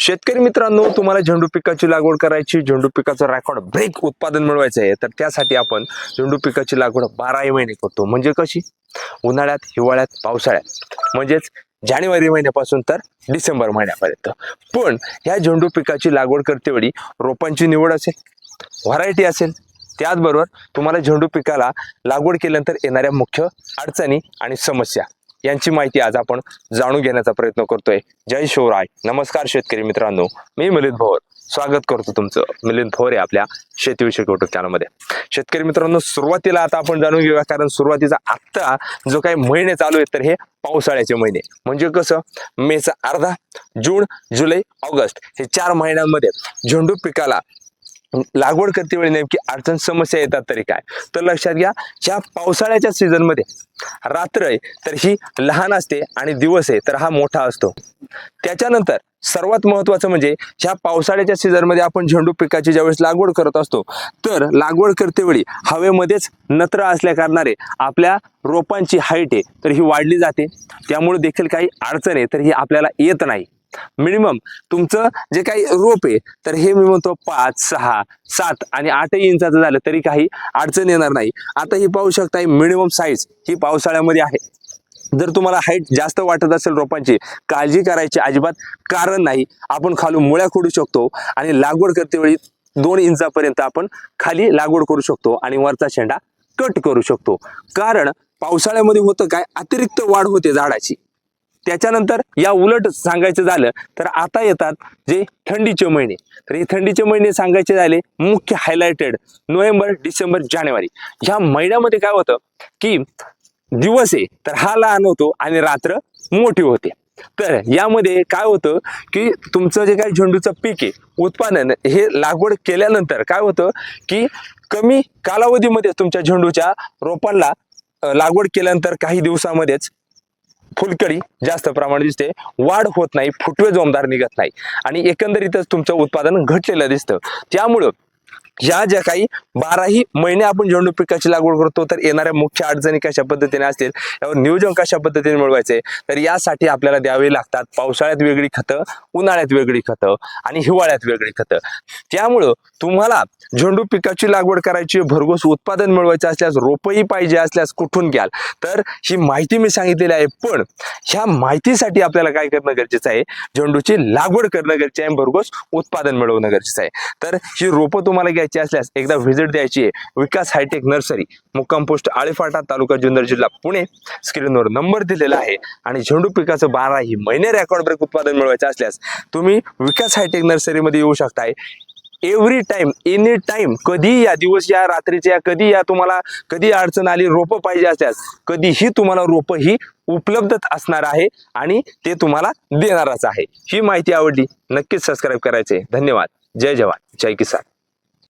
शेतकरी मित्रांनो तुम्हाला झेंडू पिकाची लागवड करायची झेंडू पिकाचं रेकॉर्ड ब्रेक उत्पादन मिळवायचं आहे. तर त्यासाठी आपण झेंडू पिकाची लागवड बाराही महिने करतो. म्हणजे कशी? उन्हाळ्यात हिवाळ्यात पावसाळ्यात. म्हणजेच जानेवारी महिन्यापासून तर डिसेंबर महिन्यापर्यंत. पण ह्या झेंडू पिकाची लागवड करतेवेळी रोपांची निवड असेल व्हरायटी असेल त्याचबरोबर तुम्हाला झेंडू पिकाला लागवड केल्यानंतर येणाऱ्या मुख्य अडचणी आणि समस्या यांची माहिती आज आपण जाणून घेण्याचा प्रयत्न करतोय. जय शिवराय. नमस्कार शेतकरी मित्रांनो. मी मिलिंद भोर. स्वागत करतो तुमचं मिलिंद भोर आहे आपल्या शेतीविषयक युट्यूब चॅनलमध्ये शेतकरी मित्रांनो सुरुवातीला आता आपण जाणून घेऊया कारण सुरुवातीचा आत्ता जो काही महिने चालू आहेत तर हे पावसाळ्याचे महिने. म्हणजे कसं? मेचा अर्धा जून जुलै ऑगस्ट हे चार महिन्यांमध्ये झेंडू पिकाला लागवड करते वेळी नेमकी अडचण समस्या येतात तरी काय? तर लक्षात घ्या ह्या पावसाळ्याच्या सीझनमध्ये रात्र आहे तर ही लहान असते आणि दिवस आहे तर हा मोठा असतो. त्याच्यानंतर सर्वात महत्वाचं म्हणजे ह्या पावसाळ्याच्या सीझनमध्ये आपण झेंडू पिकाची ज्यावेळेस लागवड करत असतो तर लागवड करतेवेळी हवेमध्येच नत्र असल्या कारणाने आपल्या रोपांची हाईट आहे तर ही वाढली जाते. त्यामुळे देखील काही अडचण आहे तर ही आपल्याला येत नाही. मिनिमम तुमचं जे काही रोप आहे तर हे मी म्हणतो पाच सहा सात आणि आठही इंचाचं झालं तरी काही अडचण येणार नाही. आता ही पाहू शकता मिनिमम साईज ही पावसाळ्यामध्ये आहे. जर तुम्हाला हाईट जास्त वाटत असेल रोपांची काळजी करायची अजिबात कारण नाही. आपण खालून मुळ्या खोडू शकतो आणि लागवड करतेवेळी दोन इंचापर्यंत आपण खाली लागवड करू शकतो आणि वरचा शेंडा कट करू शकतो. कारण पावसाळ्यामध्ये होतं काय? अतिरिक्त वाढ होते झाडाची. त्याच्यानंतर या उलट सांगायचं झालं तर आता येतात जे थंडीचे महिने. तर हे थंडीचे महिने सांगायचे झाले मुख्य हायलाइटेड नोव्हेंबर डिसेंबर जानेवारी. ह्या महिन्यामध्ये काय होतं की दिवस आहे तर हा लहान होतो आणि रात्र मोठी होते. तर यामध्ये काय होतं की तुमचं जे काही झेंडूचं पीक आहे उत्पादन हे लागवड केल्यानंतर काय होतं की कमी कालावधीमध्ये तुमच्या झेंडूच्या रोपांना लागवड केल्यानंतर काही दिवसामध्येच फुलकडी जास्त प्रमाणात दिसते. वाढ होत नाही फुटवे जोमदार निघत नाही. आणि एकंदरीतच तुमचं उत्पादन घटलेलं दिसतं. त्यामुळं ह्या ज्या काही बाराही महिने आपण झेंडू पिकाची लागवड करतो तर येणाऱ्या मुख्य अडचणी कशा पद्धतीने असतील यावर नियोजन कशा पद्धतीने मिळवायचे तर यासाठी आपल्याला द्यावे लागतात पावसाळ्यात वेगळी खतं उन्हाळ्यात वेगळी खतं आणि हिवाळ्यात वेगळी खतं. त्यामुळं तुम्हाला झेंडू पिकाची लागवड करायची भरघोस उत्पादन मिळवायचं असल्यास रोपही पाहिजे असल्यास कुठून घ्याल? तर ही माहिती मी सांगितलेली आहे पण ह्या माहितीसाठी आपल्याला काय करणं गरजेचं आहे? झेंडूची लागवड करणं गरजेचं आहे भरघोस उत्पादन मिळवणं गरजेचं आहे. तर ही रोपं तुम्हाला घ्यायची असल्यास एकदा व्हिजिट द्यायची आहे. विकास हायटेक नर्सरी मुक्काम पोस्ट आळेफाटा तालुका जुन्नर जिल्हा पुणे. स्क्रीनवर नंबर दिलेला आहे. आणि झेंडू पिकाचं बाराही महिने रेकॉर्ड ब्रेक उत्पादन मिळवायचं असल्यास तुम्ही विकास हायटेक नर्सरीमध्ये येऊ शकताय. एव्हरी टाइम एनी टाइम कधी या दिवस या रात्रीच्या कधी या तुम्हाला कधी अडचण आली रोपं पाहिजे असल्यास कधीही तुम्हाला रोपं ही उपलब्ध असणार आहे आणि ते तुम्हाला देणारच आहे. ही माहिती आवडली नक्कीच सबस्क्राईब करायचे. धन्यवाद. जय जवान. जय किसान.